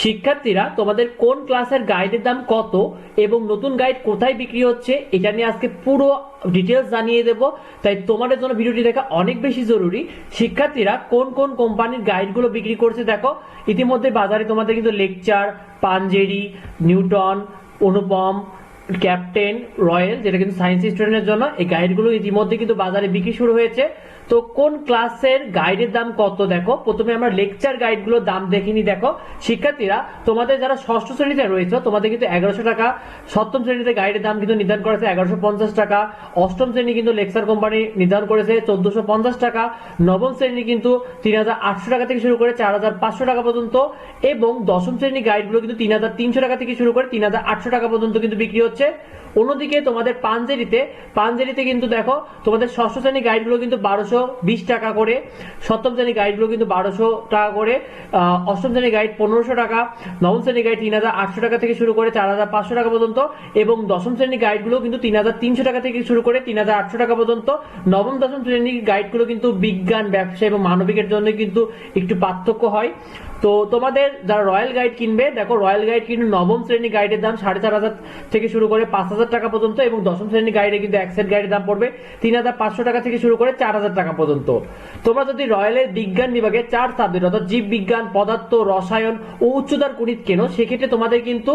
শিক্ষার্থীরা, তোমাদের কোন ক্লাসের গাইডের দাম কত এবং নতুন গাইড কোথায় বিক্রি হচ্ছে, এটা নিয়ে আজকে পুরো ডিটেলস জানিয়ে দেব। তাই তোমাদের জন্য ভিডিওটি দেখা অনেক বেশি জরুরি। শিক্ষার্থীরা কোন কোন কোম্পানির গাইডগুলো বিক্রি করছে দেখো। ইতিমধ্যে বাজারে তোমাদের কিন্তু lecture, Panjeree, Newton, Anupam captain royal যেটা কিন্তু সায়েন্স স্টুডেন্টের জন্য, এই গাইডগুলো ইতিমধ্যে কিন্তু বাজারে বিক্রি শুরু হয়েছে। তো কোন ক্লাসের গাইডের দাম কত, দেখো? প্রথমে আমরা লেকচার গাইডগুলোর দাম দেখিনি, দেখো। শিক্ষার্থীরা, তোমাদের যারা ষষ্ঠ শ্রেণীতে রয়েছে, তোমাদের কিন্তু এগারোশো টাকা, সপ্তম শ্রেণীতে গাইডের দাম কিন্তু নির্ধারণ করেছে এগারোশো পঞ্চাশ টাকা, অষ্টম শ্রেণি কিন্তু লেকচার কোম্পানি নির্ধারণ করেছে চোদ্দশো পঞ্চাশ টাকা, নবম শ্রেণি কিন্তু তিন হাজার আটশো টাকা থেকে শুরু করে চার হাজার পাঁচশো টাকা পর্যন্ত, এবং দশম শ্রেণি গাইডগুলো কিন্তু তিন হাজার তিনশো টাকা থেকে শুরু করে তিন হাজার আটশো টাকা পর্যন্ত কিন্তু বিক্রি হচ্ছে। অন্যদিকে তোমাদের পাঞ্জেরিতে পাঞ্জেরিতে কিন্তু দেখো, তোমাদের ষষ্ঠ শ্রেণি গাইডগুলো কিন্তু বারোশো বিশ টাকা করে, সপ্তম শ্রেণি গাইডগুলো কিন্তু বারোশো টাকা করে অষ্টম শ্রেণি গাইড পনেরোশো টাকা, নবম শ্রেণি গাইড তিন হাজার আটশো টাকা থেকে শুরু করে চার হাজার পাঁচশো টাকা পর্যন্ত, এবং দশম শ্রেণি গাইডগুলো কিন্তু তিন হাজার তিনশো টাকা থেকে শুরু করে তিন হাজার আটশো টাকা পর্যন্ত, নবম, দশম শ্রেণির গাইডগুলো কিন্তু বিজ্ঞান, ব্যবসা এবং মানবিকের জন্য কিন্তু একটু পার্থক্য হয়। তো তোমাদের যারা রয়্যাল গাইড কিনবে, দেখো রয়্যাল গাইড কিন্তু নবম শ্রেণি গাইডের দাম সাড়ে চার হাজার থেকে শুরু করে পাঁচ হাজার টাকা পর্যন্ত এবং দশম শ্রেণি গাইডে কিন্তু এক সেট গাইডের দাম পড়বে তিন হাজার পাঁচশো টাকা থেকে শুরু করে চার হাজার টাকা পর্যন্ত। তোমরা যদি রয়্যালের বিজ্ঞান বিভাগে চার সাবজেক্ট অর্থাৎ জীব বিজ্ঞান পদার্থ, রসায়ন ও উচ্চতার গণিত কেনো, সেক্ষেত্রে তোমাদের কিন্তু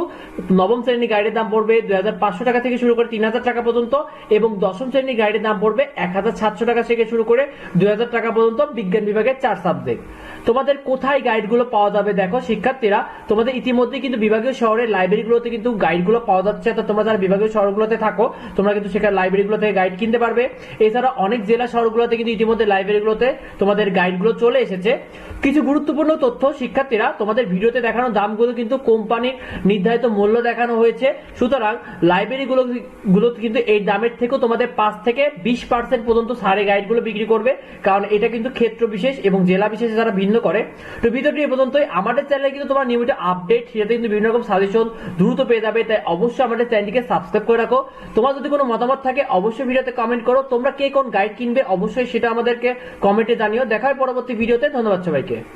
নবম শ্রেণি গাইডের দাম পড়বে দুই হাজার পাঁচশো টাকা থেকে শুরু করে তিন হাজার টাকা পর্যন্ত এবং দশম শ্রেণি গাইডের দাম পড়বে এক হাজার সাতশো টাকা থেকে শুরু করে দুই হাজার টাকা পর্যন্ত বিজ্ঞান বিভাগের চার সাবজেক্ট তোমাদের কোথায় গাইডগুলো পাওয়া যাবে? দেখো, শিক্ষার্থীরা, তোমাদের ইতিমধ্যে কিন্তু বিভাগীয় শহরের লাইব্রেরিগুলোতে কিন্তু গাইডগুলো পাওয়া যাচ্ছে। তো তোমরা যারা বিভাগীয় শহরগুলোতে থাকো, তোমরা কিন্তু সেখানে লাইব্রেরিগুলো থেকে গাইড কিনতে পারবে। এছাড়া অনেক জেলা শহরগুলোতে কিন্তু ইতিমধ্যে লাইব্রেরিগুলোতে তোমাদের গাইডগুলো চলে এসেছে। কিছু গুরুত্বপূর্ণ তথ্য শিক্ষার্থীরা তোমাদের ভিডিওতে দেখানো দামগুলো কিন্তু কোম্পানির নির্ধারিত মূল্য দেখানো হয়েছে। সুতরাং লাইব্রেরিগুলো গুলো কিন্তু এই দামের থেকেও তোমাদের পাঁচ থেকে বিশ পার্সেন্ট পর্যন্ত সারে গাইডগুলো বিক্রি করবে। কারণ এটা কিন্তু ক্ষেত্র বিশেষ এবং জেলা বিশেষে যারা ভিন্ন করে। তো ভিডিওটি এ পর্যন্তই। আমাদের চ্যানেলে কিন্তু তোমার নিয়মিত আপডেট সেটাতে কিন্তু বিভিন্ন রকম সাজেশন দ্রুত পেয়ে যাবে। তাই অবশ্যই আমাদের চ্যানেলটিকে সাবস্ক্রাইব করে রাখো। তোমার যদি কোনো মতামত থাকে, অবশ্যই ভিডিওতে কমেন্ট করো। তোমরা কে কোন গাইড কিনবে, অবশ্যই সেটা আমাদেরকে কমেন্টে জানিও। দেখা হয় পরবর্তী ভিডিওতে ধন্যবাদ সবাইকে। Okay